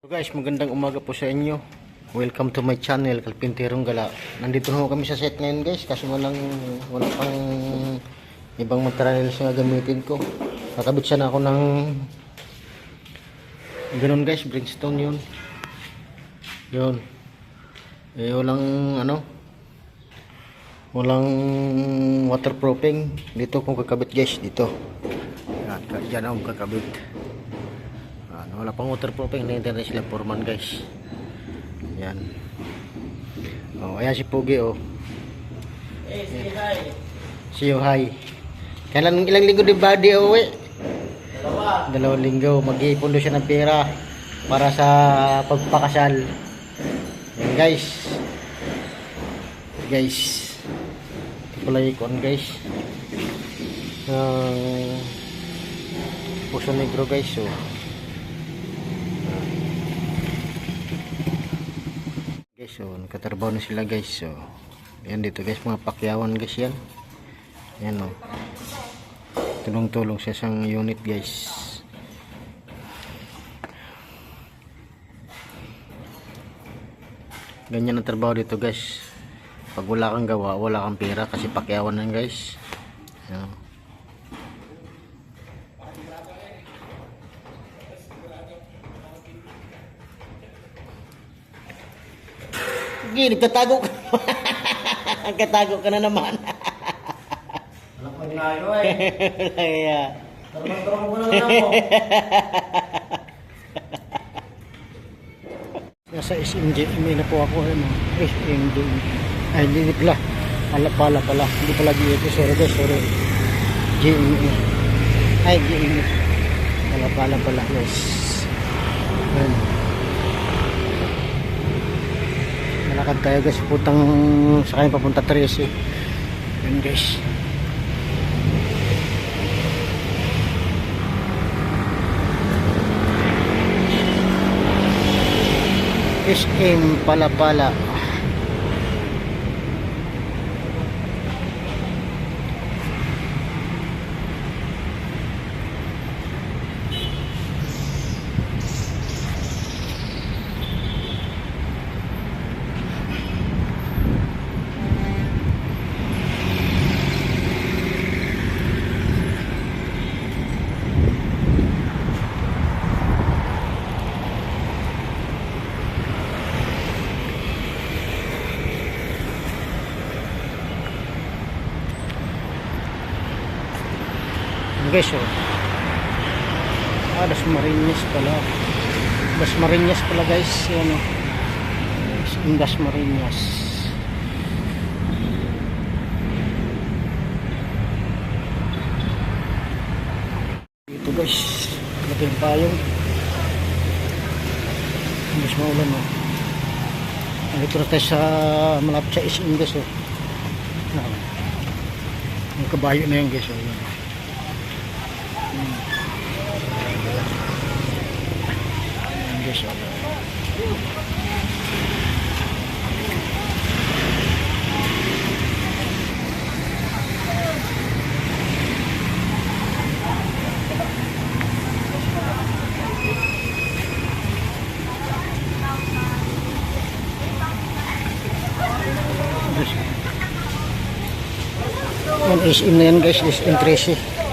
So guys, magandang umaga po sa inyo. Welcome to my channel, Kalpinterong Gala. Nandito na kami sa set ngayon guys, kasi walang, wala pang ibang materials na gamitin ko. Nakabit sana ako ng ganun guys, brimstone yun. Yun. Eh, walang ano, walang waterproofing. Dito kung kakabit guys, dito. Yan, dyan akong kakabit. Wala pang waterproofing na internet sila foreman guys. Yan. Oh, ayan si Pugi oh. Sige, hi. See you hi. Kailan ilang linggo di ba di uwi? Dalawa. Dalawang linggo mag-iipon siya ng pera para sa pagpakasal. Yan guys. Guys. Yung ikon guys. Uh, Puso Negro guys so. Guys so nakatrabaho na sila guys so. Yan dito guys mga pakyawan guys yan. Yan o. Tulong-tulong sa isang unit guys. Ganyan ang trabaho dito guys. Pag wala kang gawa, wala kang pera kasi pakyawan lang guys. Yan. Sige, nagtatago ka. Nagtatago ka na naman. Alam ko nilayo eh. Kaya, Tarong-tarong ko na lang ako. nasa SMJ, may na po ako. Ano, SMJ. Ay, hindi pala. Pala pala pala. Hindi pala GME. Sorry guys, sorry. GME. Ay, GME. Pala pala pala guys. Ayan. Malakad tayo guys. Putang sa kanya papunta 13. Ayan guys. SM Palapala. Ayan, guys oh. Ah, Das Marinas pala. Das Marinas pala guys. Yan oh. Yung Das Marinas. Dito guys. Laki yung payong. Mas maulan oh. Nandito na sa malapit sa SM guys oh. Yung kabayo na yun guys oh. Yan. Ayan, guys, oh. Yan, SM na yan guys, SM 13.